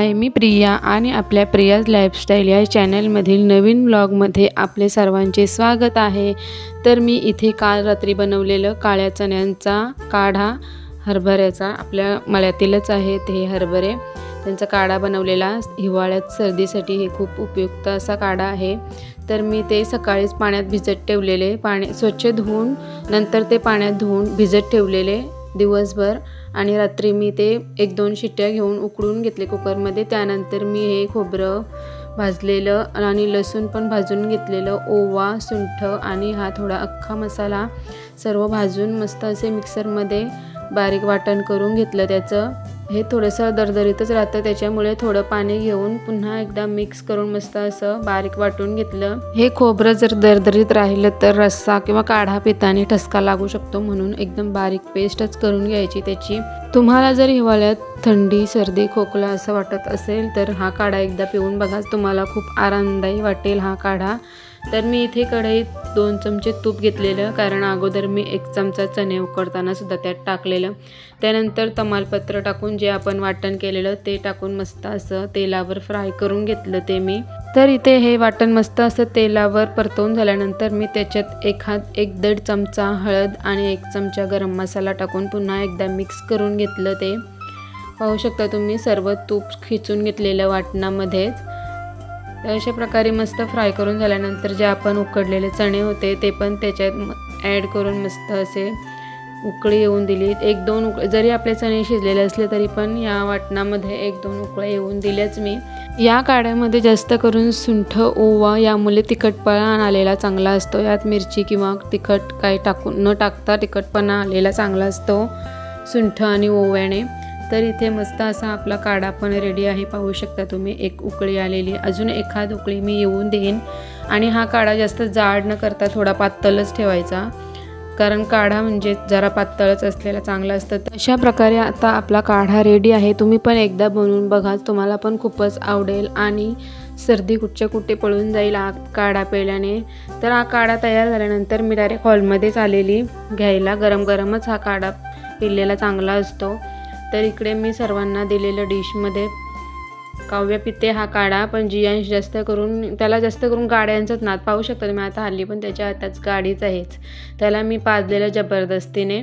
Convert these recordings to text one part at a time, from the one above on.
हाय मी प्रिया आणि आपल्या प्रियाज लाईफस्टाईल या चॅनलमधील नवीन ब्लॉगमध्ये आपले सर्वांचे स्वागत आहे. तर मी इथे काल रात्री बनवलेलं काळ्या चण्यांचा काढा हरभऱ्याचा आपल्या मळ्यातीलच आहेत हे हरभरे. त्यांचा काढा बनवलेला हिवाळ्यात सर्दीसाठी हे खूप उपयुक्त असा काढा आहे. तर मी ते सकाळीच पाण्यात भिजत ठेवलेले पाणी स्वच्छ धुवून नंतर ते पाण्यात धुवून भिजत ठेवलेले. दिवसभर आणि रात्री मी ते एक दोन शिट्ट्या घेऊन उकडून घेतले कुकरमध्ये. त्यानंतर मी हे खोबरं भाजलेलं आणि लसूण पण भाजून घेतलेलं ओवा सुंठ आणि हा थोडा अख्खा मसाला सर्व भाजून मस्त असे मिक्सरमध्ये बारीक वाटण करून घेतलं त्याचं. हे थोडंसं दरदरीतच राहतं त्याच्यामुळे थोडं पाणी घेऊन पुन्हा एकदा मिक्स करून मस्त असं बारीक वाटून घेतलं. हे खोबरं जर दरदरीत राहिलं तर रस्सा किंवा काढा पिताने ठसका लागू शकतो म्हणून एकदम बारीक पेस्टच करून घ्यायची त्याची. तुम्हाला जर हिवाळ्यात थंडी सर्दी खोकला असं वाटत असेल तर हा काढा एकदा पिऊन बघा. तुम्हाला खूप आरामदायी वाटेल हा काढा. तर मी इथे कढईत दोन चमचे तूप घेतलेलं कारण अगोदर मी एक चमचा चणे उकडताना सुद्धा त्यात टाकलेलं. त्यानंतर तमालपत्र टाकून जे आपण वाटण केलेलं ते टाकून मस्त असं तेलावर फ्राय करून घेतलं ते मी. तर इथे हे वाटण मस्त असं तेलावर परतवून झाल्यानंतर मी त्याच्यात एखाद एक दीड चमचा हळद आणि एक चमचा गरम मसाला टाकून पुन्हा एकदा मिक्स करून घेतलं ते. पाहू शकता तुम्ही सर्व तूप खिचून घेतलेलं वाटणामध्येच. तर अशा प्रकारे मस्त फ्राय करून झाल्यानंतर जे आपण उकडलेले चणे होते ते पण त्याच्यात ॲड करून मस्त असे उकळी येऊन दिली एक दोन उक जरी आपले चणे शिजलेले असले तरी पण या वाटणामध्ये एक दोन उकळ्या येऊन दिल्याच मी. या काड्यामध्ये जास्त करून सुंठ ओवा यामुळे तिखटपणा आलेला चांगला असतो. यात मिरची किंवा तिखट काही टाकून न टाकता तिखटपणा आलेला चांगला असतो. सुंठ आणि ओव्याने. तर इथे मस्त असा आपला काढा पण रेडी आहे. पाहू शकता तुम्ही एक उकळी आलेली. अजून एखाद उकळी मी येऊन देईन. आणि हा काढा जास्त जाड न करता थोडा पातळच ठेवायचा. कारण काढा म्हणजे जरा पातळच असलेला चांगला असतं. तर अशा प्रकारे आता आपला काढा रेडी आहे. तुम्ही पण एकदा बनवून बघा. तुम्हाला पण खूपच आवडेल. आणि सर्दी कुठच्या कुठे पळून जाईल हा काढा पेल्याने तर हा काढा तयार झाल्यानंतर मी डायरेक्ट हॉलमध्येच आलेली. घ्यायला गरम गरमच हा काढा पिल्लेला चांगला असतो. तर इकडे मी सर्वांना दिलेलं डिशमध्ये काव्य पिते हा काढा पण जियांश जास्त करून त्याला जास्त करून गाड्यांचाच नाद पाहू शकता तुम्ही. आता हल्ली पण त्याच्या हातात गाडीच आहेच. त्याला मी पाजलेलं जबरदस्तीने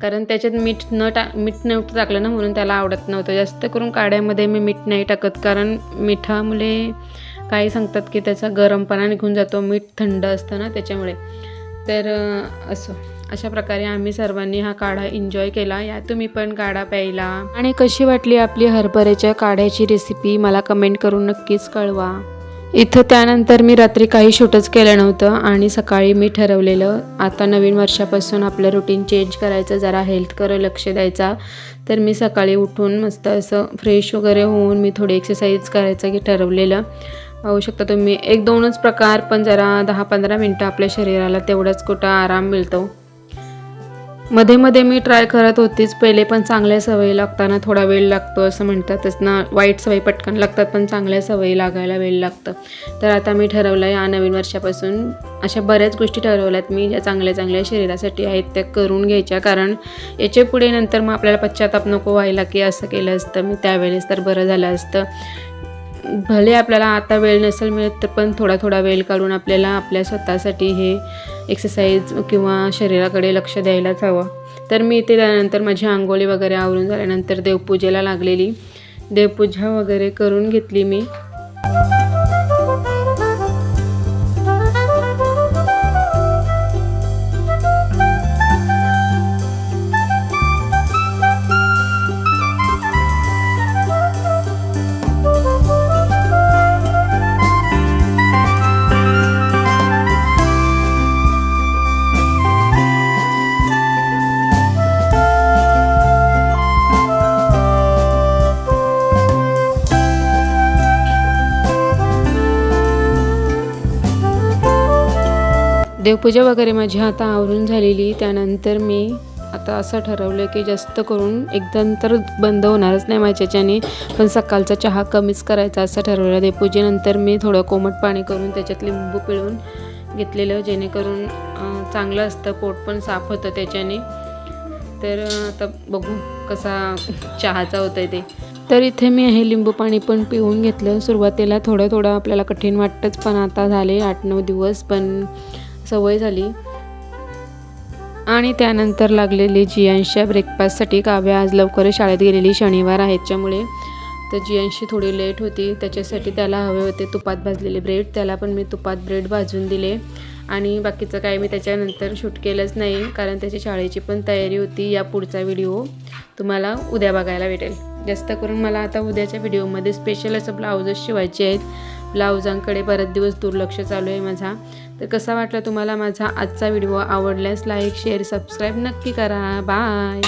कारण त्याच्यात मीठ न टा मीठ नव्हतं टाकलं ना म्हणून त्याला आवडत नव्हतं. जास्त करून काड्यामध्ये मी मीठ नाही टाकत कारण मिठामुळे काही सांगतात की त्याचा गरमपणा निघून जातो मीठ थंड असतं ना त्याच्यामुळे. तर असं. अशा प्रकारे आम्ही सर्वांनी हा काढा एन्जॉय केला. या तुम्ही पण काढा प्यायला. आणि कशी वाटली आपली हरभऱ्याच्या काढ्याची रेसिपी मला कमेंट करून नक्कीच कळवा. इथं त्यानंतर मी रात्री काही शूटच केलं नव्हतं आणि सकाळी मी ठरवलेलं आता नवीन वर्षापासून आपलं रुटीन चेंज करायचं जरा हेल्थकडं लक्ष द्यायचा. तर मी सकाळी उठून मस्त असं फ्रेश वगैरे होऊन मी थोडी एक्सरसाइज करायचं की ठरवलेलं. पाहू शकता तुम्ही एक दोनच प्रकार पण जरा दहा पंधरा मिनटं आपल्या शरीराला तेवढाच कुठं आराम मिळतो. मध्ये मध्ये मी ट्राय करत होतीच. पहिले पण चांगल्या सवयी लागताना थोडा वेळ लागतो असं म्हणतातच ना वाईट सवयी पटकन लागतात पण चांगल्या सवयी लागायला वेळ लागतं. तर आता मी ठरवलं या नवीन वर्षापासून अशा बऱ्याच गोष्टी ठरवल्यात मी ज्या चांगल्या चांगल्या शरीरासाठी आहेत त्या करून घ्यायच्या. कारण याच्यापुढे नंतर मग आपल्याला पश्चाताप नको व्हायला की असं केलं असतं मी त्यावेळेस तर बरं झालं असतं. भले आपल्याला आता वेळ नसेल मिळत तर पण थोडा थोडा वेळ काढून आपल्याला आपल्या स्वतःसाठी हे एक्सरसाइज किंवा शरीराकडे लक्ष द्यायलाच हवं. तर मी इथे त्यानंतर माझी आंघोळी वगैरे आवरून झाल्यानंतर देवपूजेला लागलेली. देवपूजा वगैरे करून घेतली मी. देवपूजा वगैरे माझी आता आवरून झालेली. त्यानंतर मी आता असं ठरवलं की जास्त करून एकदम तर बंद होणारच नाही माझ्याच्याने पण सकाळचा चहा कमीच करायचा असं ठरवलं देवपूजेनंतर मी थोडं कोमट पाणी करून त्याच्यात लिंबू पिळून घेतलेलं जेणेकरून चांगलं असतं पोट पण साफ होतं त्याच्याने. तर आता बघू कसा चहाचा होतं आहे ते. तर इथे मी हे लिंबू पाणी पण पिऊन घेतलं. सुरुवातीला थोडं थोडं आपल्याला कठीण वाटतंच पण आता झाले आठ नऊ दिवस. पण सवय झाली. आणि त्यानंतर लागलेली जियांशच्या ब्रेकफास्टसाठी काव्या आज लवकरच शाळेत गेलेली शनिवार आहे. त्याच्यामुळे तर जियांशी थोडी लेट होती. त्याच्यासाठी त्याला हवे होते तुपात भाजलेले ब्रेड त्याला पण मी तुपात ब्रेड भाजून दिले. आणि बाकीचं काय मी त्याच्यानंतर शूट केलंच नाही. कारण त्याची शाळेची पण तयारी होती. या पुढचा व्हिडिओ तुम्हाला उद्या बघायला भेटेल. जास्त करून मला आता उद्याच्या व्हिडिओमध्ये स्पेशल असं ब्लाऊजच शिवायचे आहेत. ब्लाउजांकडे बरेच दिवस दुर्लक्ष चालू आहे माझा. तर कसा वाटला तुम्हाला माझा आजचा व्हिडिओ? आवडल्यास लाईक शेअर सबस्क्राईब नक्की करा. बाय